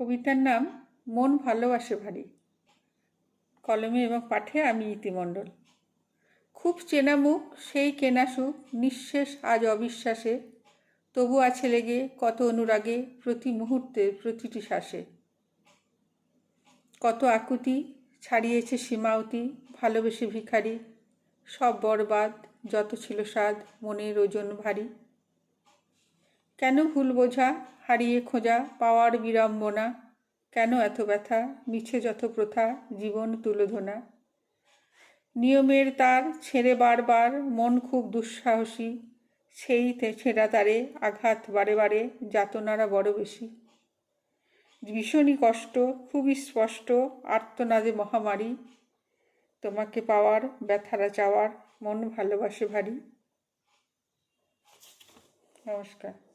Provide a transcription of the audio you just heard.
কবিতার নাম মন ভালোবাসে ভারী। কলমে এবং পাঠে আমি ইতিমণ্ডল। খুব চেনা মুখ, সেই কেনা সুখ, নিঃশেষ আজ অবিশ্বাসে। তবু আছে লেগে কত অনুরাগে, প্রতি মুহূর্তে প্রতিটি শ্বাসে। কত আকুতি ছাড়িয়েছে সীমাওতি ভালোবেসে ভিখারি। সব বরবাদ, যত ছিল স্বাদ, মনের ওজন ভারী। কেন ভুল বোঝা, হারিয়ে খোঁজা, পাওয়ার বিড়ম্বনা? কেন এত ব্যথা, মিছে যত প্রথা, জীবন তুলোধনা নিয়মের তার ছেড়ে বারবার, মন খুব দুঃসাহসী। সেই ছেঁড়া তারে আঘাত বারে বারে, যাতনারা বড় বেশি। ভীষণই কষ্ট, খুবই স্পষ্ট, আর্তনাদে মহামারী। তোমাকে পাওয়ার, ব্যথারা চাওয়ার, মন ভালোবাসে ভারী। নমস্কার।